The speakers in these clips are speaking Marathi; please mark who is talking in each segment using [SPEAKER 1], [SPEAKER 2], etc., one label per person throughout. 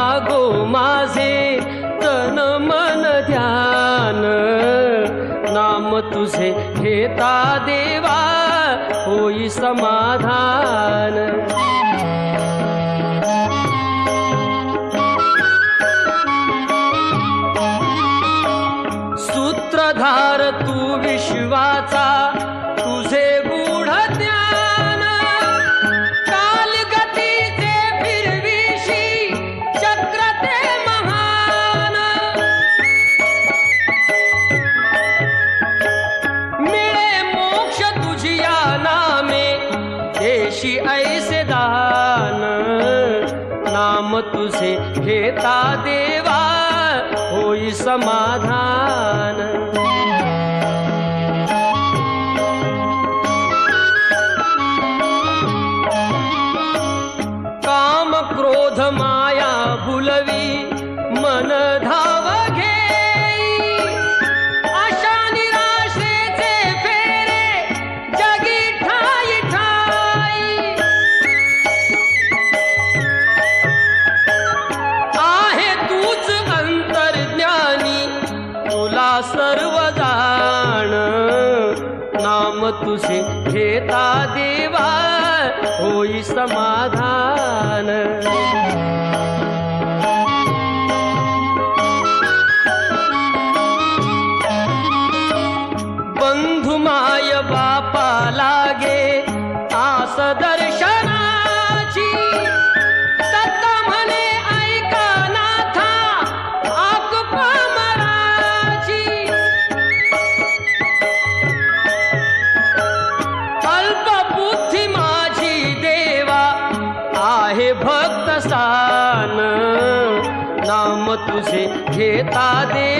[SPEAKER 1] लागो माझे तन मन ध्यान. नाम तुझे घेता देवा होई समाधान. क्रोध माया बुलवी मन धाव घे आशा निराशेचे फेरे जगी ठाई ठाई. आहे तूच अंतर्ज्ञानी तुला सर्व जाण. नाम तुझे घेता देवा होई समा दर्शनाची दत्त म्हणे ऐका नाथा आक पामराची अल्पबुद्धी माझी देवा आहे भक्त स्थान. नाम तुझे घेता देवा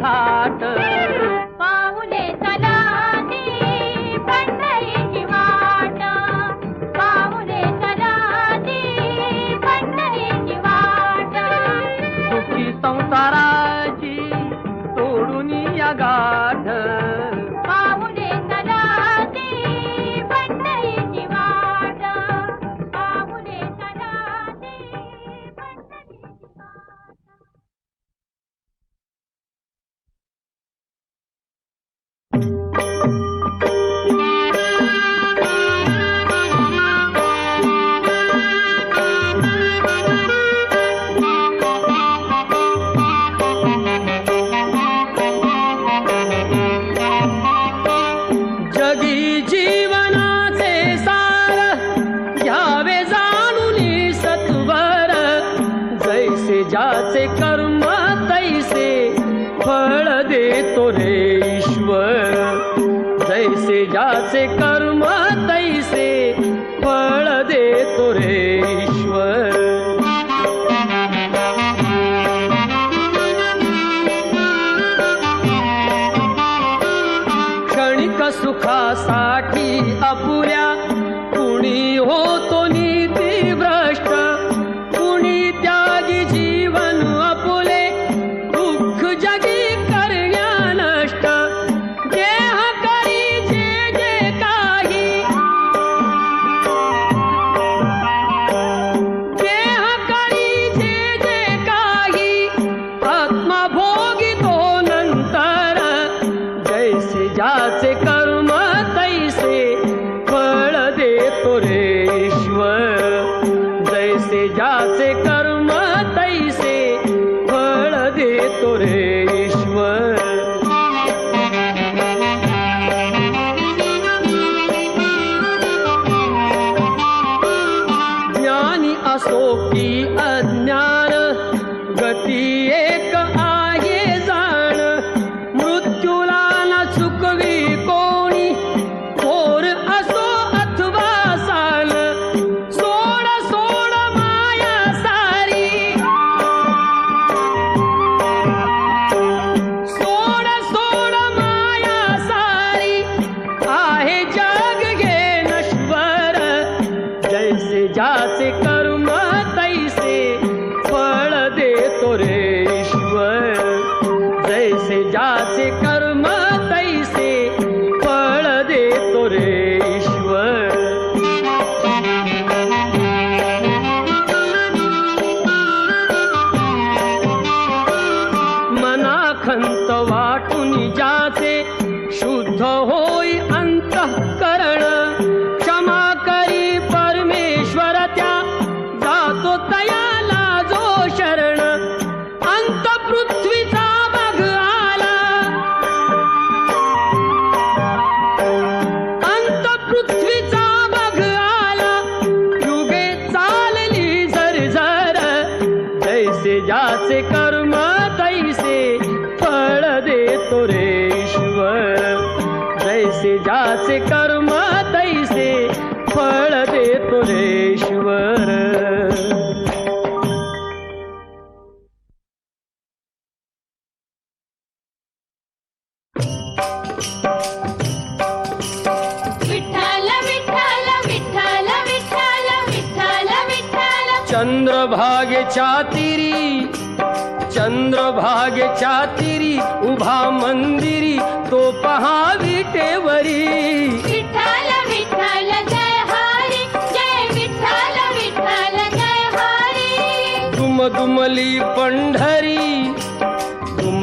[SPEAKER 1] घाट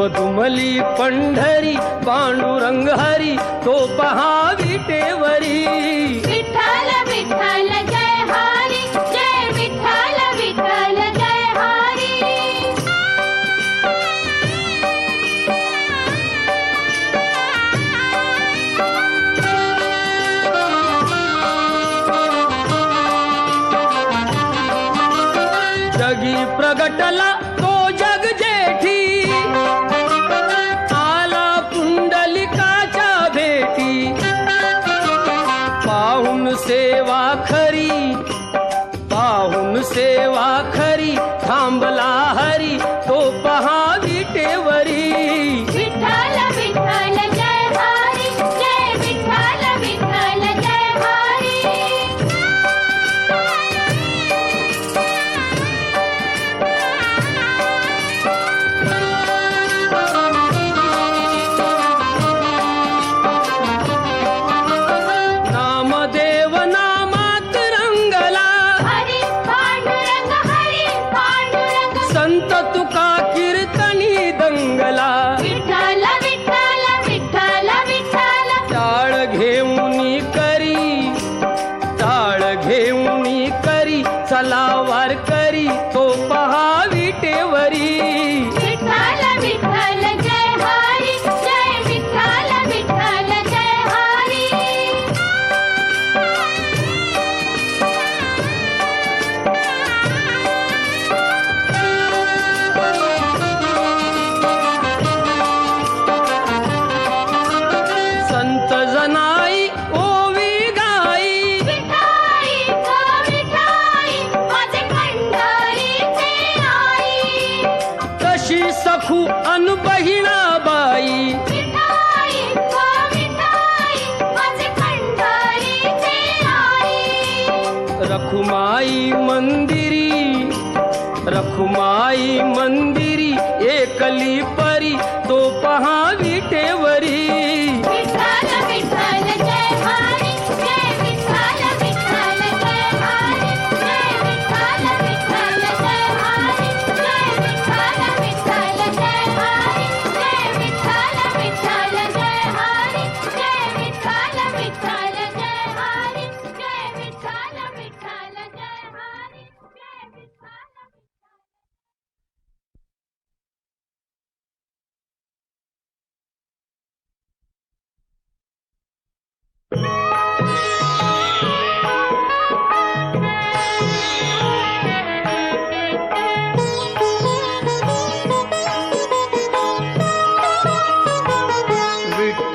[SPEAKER 2] मधुमली पंढरी पांडुरंग हरी तो पहावी टेवरी।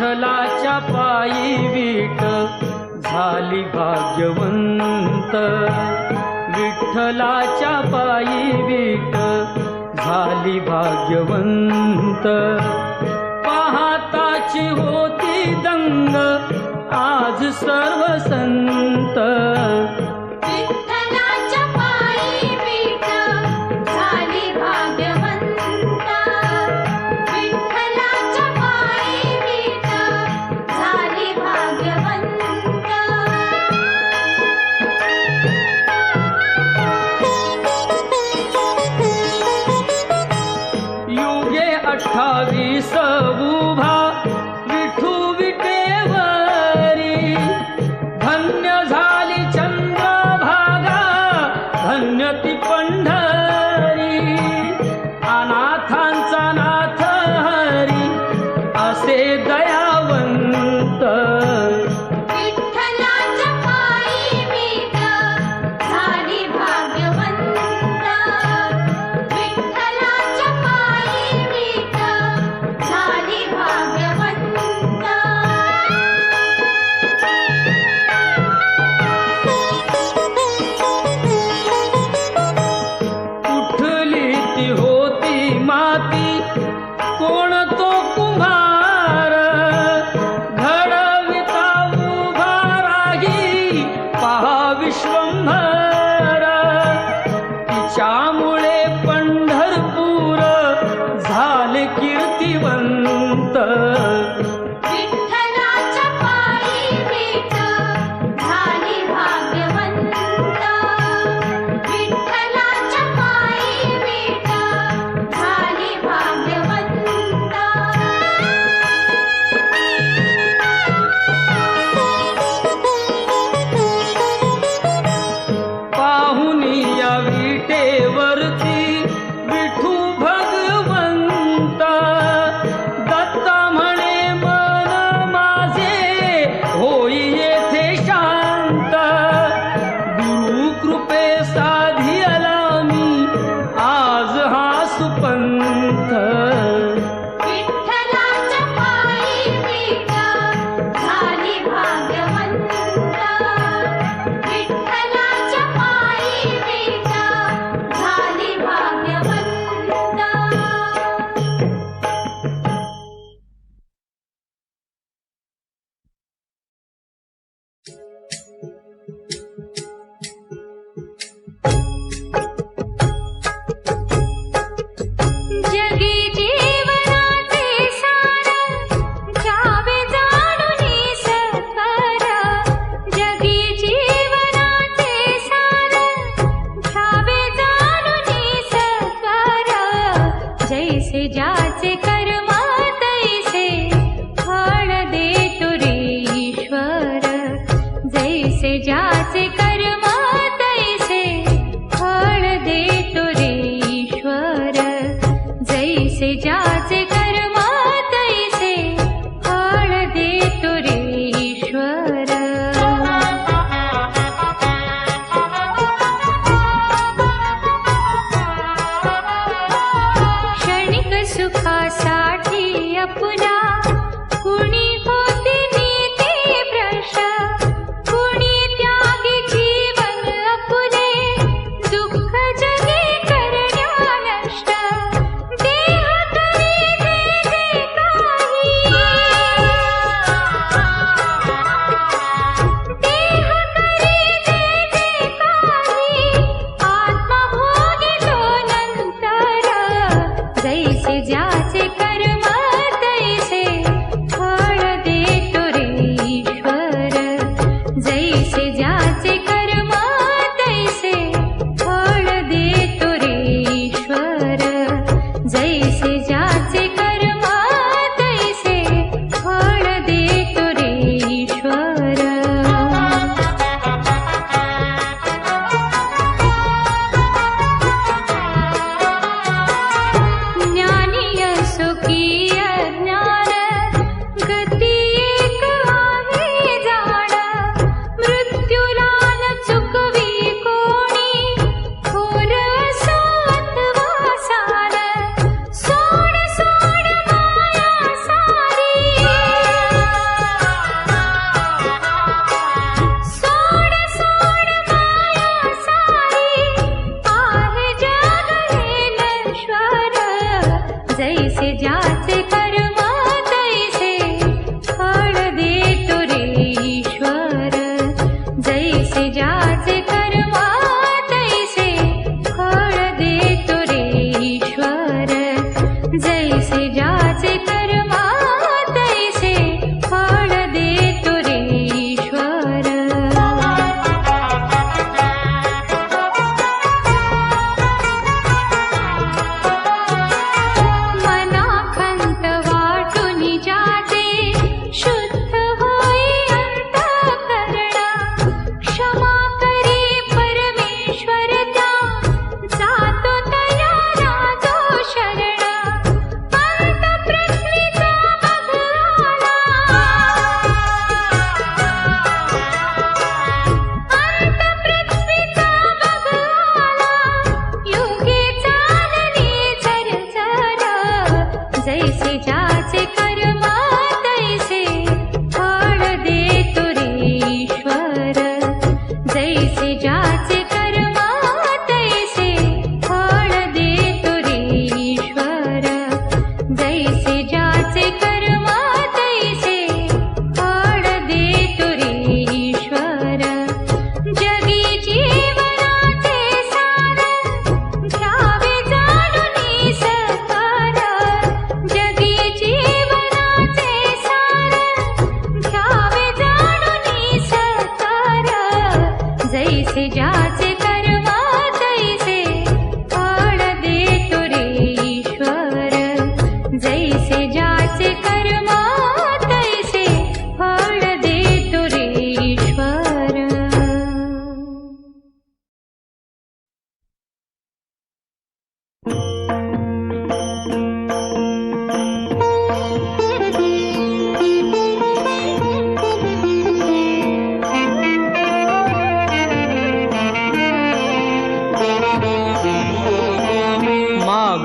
[SPEAKER 1] विठ्ठलाच्या पायी विठ झाली भाग्यवंत. विठ्ठलाच्या पायी विठ झाली भाग्यवंत. पाहताची होती दंग आज सर्व संत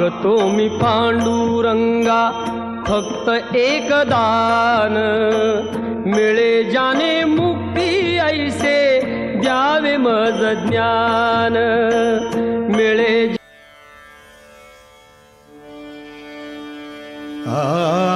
[SPEAKER 1] मागतो मी पांडुरंगा फक्त एक दान. मिळे जाने मुक्ती ऐसे द्यावे मज ज्ञान. मिळे
[SPEAKER 3] आ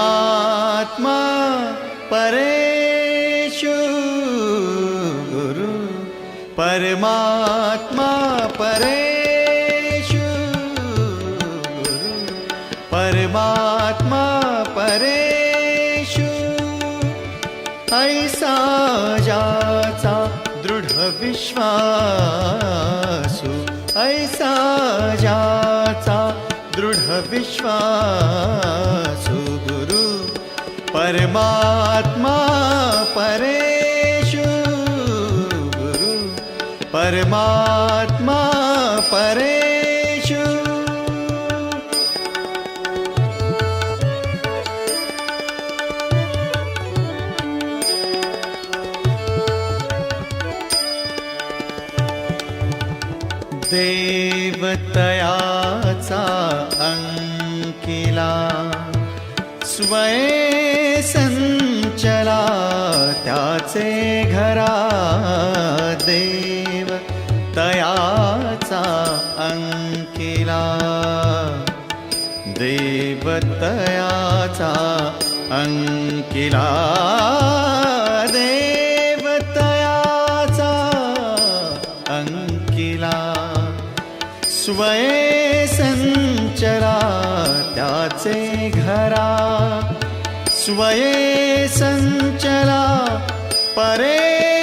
[SPEAKER 3] परमात्मा परेशु गुरु परमात्मा परेशु गुरु परमात्मा परेशु। ऐसा जाचा दृढ विश्वासु। ऐसा जाचा दृढ विश्वासु। परमात्मा परेषु गुरु। परमात्मा परेषु देवतयाचा अंकिला स्वयं तयाचा अंकिला देवतयाचा अंकिला. स्वये संचरा त्याचे घरा. स्वये संचरा परे